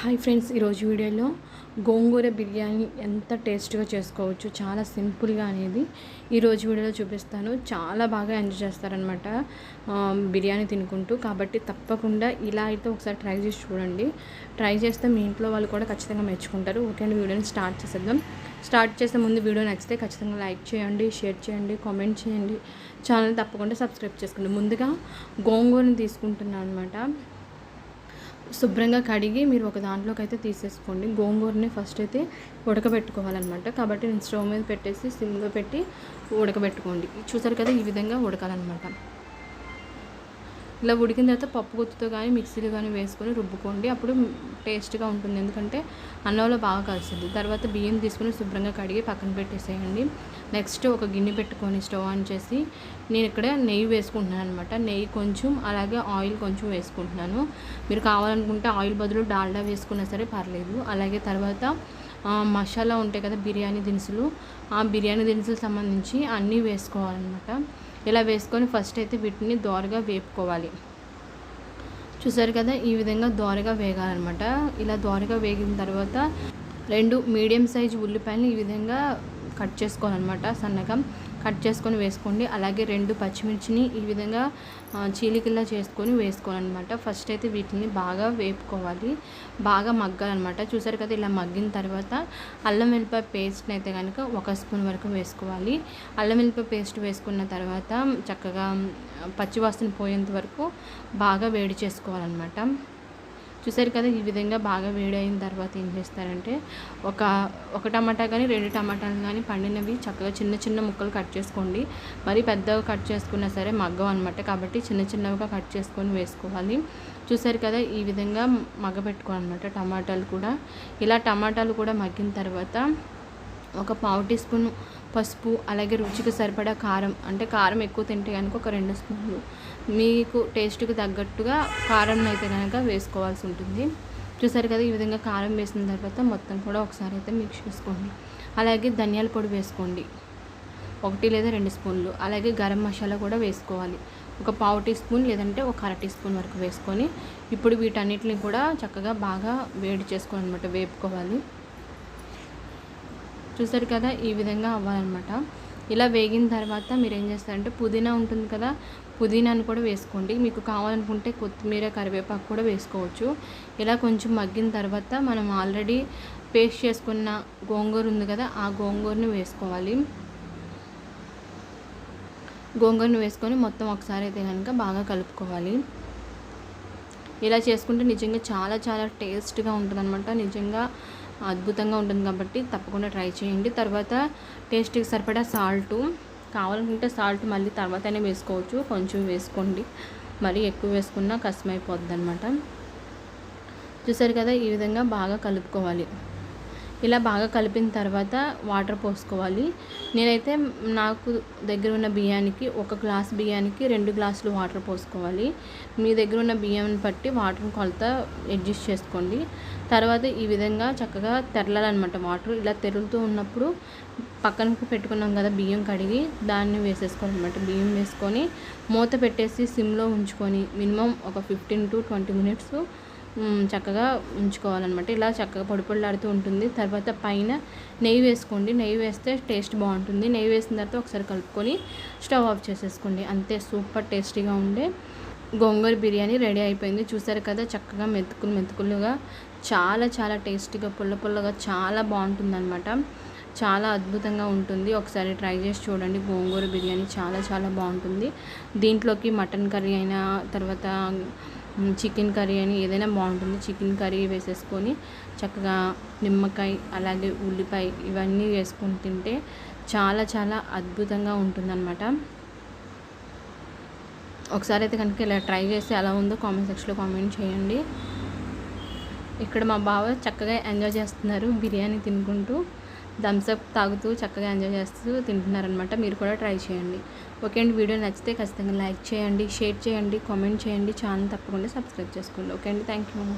Hi friends ఈరోజు వీడియోలో గోంగూర బిర్యానీ ఎంత టేస్ట్గా చేసుకోవచ్చు చాలా సింపుల్గా అనేది ఈరోజు వీడియోలో చూపిస్తాను. చాలా బాగా ఎంజాయ్ చేస్తారనమాట బిర్యానీ తినుకుంటూ. కాబట్టి తప్పకుండా ఇలా అయితే ఒకసారి ట్రై చేసి చూడండి. ట్రై చేస్తే మీ ఇంట్లో వాళ్ళు కూడా ఖచ్చితంగా మెచ్చుకుంటారు. ఓకే అండి వీడియోని స్టార్ట్ చేసేద్దాం. స్టార్ట్ చేసే ముందు వీడియో నచ్చితే ఖచ్చితంగా లైక్ చేయండి షేర్ చేయండి కామెంట్ చేయండి. ఛానల్ తప్పకుండా సబ్స్క్రైబ్ చేసుకోండి. ముందుగా గోంగూరని తీసుకుంటున్నాను అనమాట శుభ్రంగా కడిగి మీరు ఒక దాంట్లోకి అయితే తీసేసుకోండి. గోంగూరని ఫస్ట్ అయితే ఉడకబెట్టుకోవాలన్నమాట. కాబట్టి నేను స్టవ్ మీద పెట్టేసి సిమ్లో పెట్టి ఉడకబెట్టుకోండి. చూసారు కదా ఈ విధంగా ఉడకాలన్నమాట. ఇలా ఉడికిన తర్వాత పప్పు గుత్తుతో కానీ మిక్సీలో కానీ వేసుకొని రుబ్బుకోండి. అప్పుడు టేస్ట్గా ఉంటుంది. ఎందుకంటే అన్నంలో బాగా కలుస్తుంది. తర్వాత బియ్యం తీసుకుని శుభ్రంగా కడిగి పక్కన పెట్టేసేయండి. నెక్స్ట్ ఒక గిన్నె పెట్టుకొని స్టవ్ ఆన్ చేసి నేను ఇక్కడ నెయ్యి వేసుకుంటున్నాను అనమాట నెయ్యి కొంచెం అలాగే ఆయిల్ కొంచెం వేసుకుంటున్నాను. మీరు కావాలనుకుంటే ఆయిల్ బదులు డాల్డా వేసుకున్నా సరే పర్లేదు. అలాగే తర్వాత మసాలా ఉంటాయి కదా బిర్యానీ దినుసులు. ఆ బిర్యానీ దినుసులు సంబంధించి అన్నీ వేసుకోవాలన్నమాట. ఇలా వేసుకొని ఫస్ట్ అయితే వీటిని దోరగా వేపుకోవాలి. చూసారు కదా ఈ విధంగా దోరగా వేగాలన్నమాట. ఇలా దోరగా వేగిన తర్వాత రెండు మీడియం సైజు ఉల్లిపాయలు ఈ విధంగా కట్ చేసుకోవాలన్నమాట సన్నగా కట్ చేసుకొని వేసుకోండి. అలాగే రెండు పచ్చిమిర్చిని ఈ విధంగా చీలికల్లా చేసుకొని వేసుకోవాలన్నమాట ఫస్ట్ అయితే వీటిని బాగా వేపుకోవాలి. బాగా మగ్గాలన్నమాట. చూసారు కదా ఇలా మగ్గిన తర్వాత అల్లం వెల్లిపాయ పేస్ట్ని అయితే కనుక ఒక స్పూన్ వరకు వేసుకోవాలి. అల్లం వెల్లిపాయ పేస్ట్ వేసుకున్న తర్వాత చక్కగా పచ్చివాసన పోయేంత వరకు బాగా వేడి చేసుకోవాలన్నమాట. చూసారు కదా ఈ విధంగా బాగా వేడైన తర్వాత ఏం చేస్తారంటే ఒక ఒక టమాటా కానీ రెండు టమాటాలు కానీ పండినవి చక్కగా చిన్న చిన్న ముక్కలు కట్ చేసుకోండి. మరి పెద్దగా కట్ చేసుకున్నా సరే మగ్గం అనమాట కాబట్టి చిన్న చిన్నవిగా కట్ చేసుకొని వేసుకోవాలి. చూసారు కదా ఈ విధంగా మగ్గబెట్టుకోవాలన్నమాట టమాటాలు కూడా. ఇలా టమాటాలు కూడా మగ్గిన తర్వాత ఒక పావు టీ స్పూన్ పసుపు అలాగే రుచికి సరిపడా కారం అంటే కారం ఎక్కువ తింటే కనుక ఒక రెండు స్పూన్లు మీకు టేస్ట్కి తగ్గట్టుగా కారం అయితే కనుక వేసుకోవాల్సి ఉంటుంది. చూసారు కదా ఈ విధంగా కారం వేసిన తర్వాత మొత్తం కూడా ఒకసారి అయితే మిక్స్ చేసుకోండి. అలాగే ధనియాల పొడి వేసుకోండి. ఒకటి లేదా రెండు స్పూన్లు. అలాగే గరం మసాలా కూడా వేసుకోవాలి. ఒక పావు టీ స్పూన్ లేదంటే ఒక అర టీ స్పూన్ వరకు వేసుకొని ఇప్పుడు వీటన్నిటిని కూడా చక్కగా బాగా వేడి చేసుకోవాలన్నమాట వేపుకోవాలి. చూసారు కదా ఈ విధంగా అవ్వాలన్నమాట. ఇలా వేగిన తర్వాత మీరు ఏం చేస్తారంటే పుదీనా ఉంటుంది కదా పుదీనాను కూడా వేసుకోండి. మీకు కావాలనుకుంటే కొత్తిమీర కరివేపాకు కూడా వేసుకోవచ్చు. ఇలా కొంచెం మగ్గిన తర్వాత మనం ఆల్రెడీ పేస్ట్ చేసుకున్న గోంగూర ఉంది కదా ఆ గోంగూరను వేసుకోవాలి. గోంగూరను వేసుకొని మొత్తం ఒకసారి అయితే కనుక బాగా కలుపుకోవాలి. ఇలా చేసుకుంటే నిజంగా చాలా చాలా టేస్ట్గా ఉంటుందన్నమాట. నిజంగా అద్భుతంగా ఉంటుంది కాబట్టి తప్పకుండా ట్రై చేయండి. తర్వాత టేస్ట్కి సరిపడా సాల్టు కావాలనుకుంటే సాల్ట్ మళ్ళీ తర్వాతనే వేసుకోవచ్చు. కొంచెం వేసుకోండి. మరీ ఎక్కువ వేసుకున్నా కష్టమైపోద్ది అనమాట చూసారు కదా ఈ విధంగా బాగా కలుపుకోవాలి. ఇలా బాగా కలిపిన తర్వాత వాటర్ పోసుకోవాలి. నేనైతే నాకు దగ్గర ఉన్న బియ్యానికి ఒక గ్లాస్ బియ్యానికి రెండు గ్లాసులు వాటర్ పోసుకోవాలి. మీ దగ్గర ఉన్న బియ్యం బట్టి వాటర్ కొలత అడ్జస్ట్ చేసుకోండి. తర్వాత ఈ విధంగా చక్కగా తెరలాలన్నమాట వాటర్. ఇలా తెరులుతూ ఉన్నప్పుడు పక్కనకు పెట్టుకున్నాం కదా బియ్యం కడిగి దాన్ని వేసేసుకోవాలన్నమాట. బియ్యం వేసుకొని మూత పెట్టేసి సిమ్లో ఉంచుకొని మినిమం ఒక ఫిఫ్టీన్ టు ట్వంటీ మినిట్స్ చక్కగా ఉంచుకోవాలన్నమాట. ఇలా చక్కగా పొడి పొడిలాడుతూ ఉంటుంది. తర్వాత పైన నెయ్యి వేసుకోండి. నెయ్యి వేస్తే టేస్ట్ బాగుంటుంది. నెయ్యి వేసిన తర్వాత ఒకసారి కలుపుకొని స్టవ్ ఆఫ్ చేసేసుకోండి. అంతే సూపర్ టేస్టీగా ఉండే గోంగూర బిర్యానీ రెడీ అయిపోయింది. చూసారు కదా చక్కగా మెతుకులు మెతుకులుగా చాలా చాలా టేస్టీగా పుల్ల పుల్లగా చాలా బాగుంటుందన్నమాట. చాలా అద్భుతంగా ఉంటుంది. ఒకసారి ట్రై చేసి చూడండి. గోంగూర బిర్యానీ చాలా చాలా బాగుంటుంది. దీంట్లోకి మటన్ కర్రీ అయినా తర్వాత చికెన్ కర్రీ అని ఏదైనా బాగుంటుంది. చికెన్ కర్రీ వేసేసుకొని చక్కగా నిమ్మకాయ అలాగే ఉల్లిపాయ ఇవన్నీ వేసుకొని తింటే చాలా చాలా అద్భుతంగా ఉంటుందన్నమాట. ఒకసారి అయితే కనుక ఇలా ట్రై చేస్తే ఎలా ఉందో కామెంట్ సెక్షన్లో కామెంట్ చేయండి. ఇక్కడ మా బావ చక్కగా ఎంజాయ్ చేస్తున్నారు బిర్యానీ తినుకుంటూ. థమ్స్అప్ తాగుతూ చక్కగా ఎంజాయ్ చేస్తూ తింటున్నారనమాట మీరు కూడా ట్రై చేయండి. ఓకే అండి వీడియో నచ్చితే ఖచ్చితంగా లైక్ చేయండి షేర్ చేయండి కామెంట్ చేయండి ఛానల్ తప్పకుండా సబ్స్క్రైబ్ చేసుకోండి. ఓకే అండి థ్యాంక్ యూ.